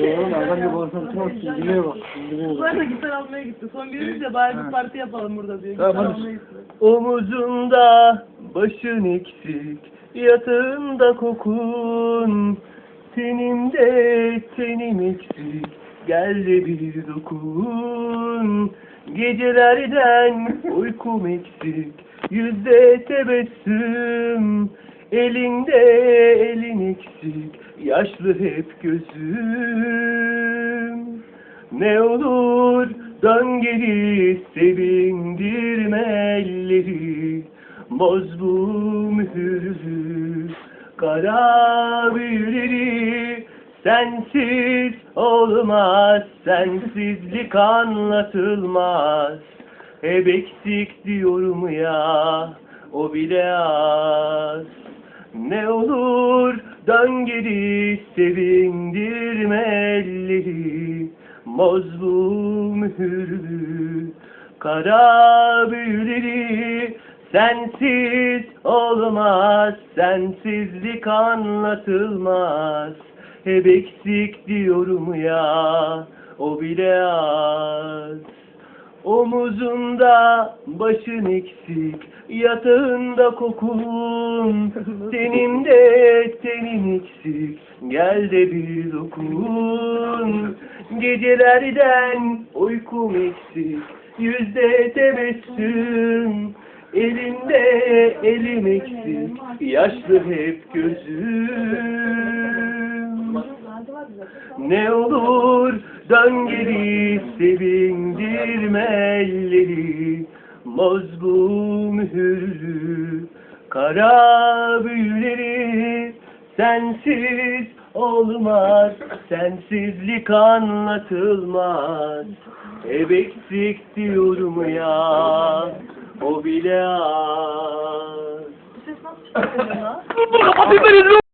Oğlum adam bir konsantre ol. Çizgiliye bak. Çizgiliye bak. Sonra da gitar almaya gitti. Son gelince bari bir parti yapalım burada diye. Tamam, Gitar almaya gitti. Omuzunda başın eksik, yatağında kokun. Tenimde tenim eksik, gel de bir dokun. Gecelerden uykum eksik, yüzde tebessüm. Elinde elin eksik, yaşlı hep gözüm. Ne olur dön geri sevindirme elleri. Boz bu mühürlü kara büyüleri Sensiz olmaz, sensizlik anlatılmaz. Hep eksik diyorum ya, o bile az. Ne olur dön geri sevindirme elleri Boz bu mühürlü kara büyüleri Sensiz olmaz, sensizlik anlatılmaz. Hep eksik diyorum ya, o bile az Omuzunda başın eksik, yatağında kokun, teninde tenin eksik, gel de bir dokun. Gecelerden uykum eksik, yüzde tebessüm, elimde elim eksik, yaşlı hep gözüm. Ne olur dön geri sevindirme elleri Boz bu mühürlü kara büyüleri Sensiz olmaz, sensizlik anlatılmaz Hep eksik diyorum ya, o bile az Bu ses nasıl çıkıyor ya? Kapatayım beni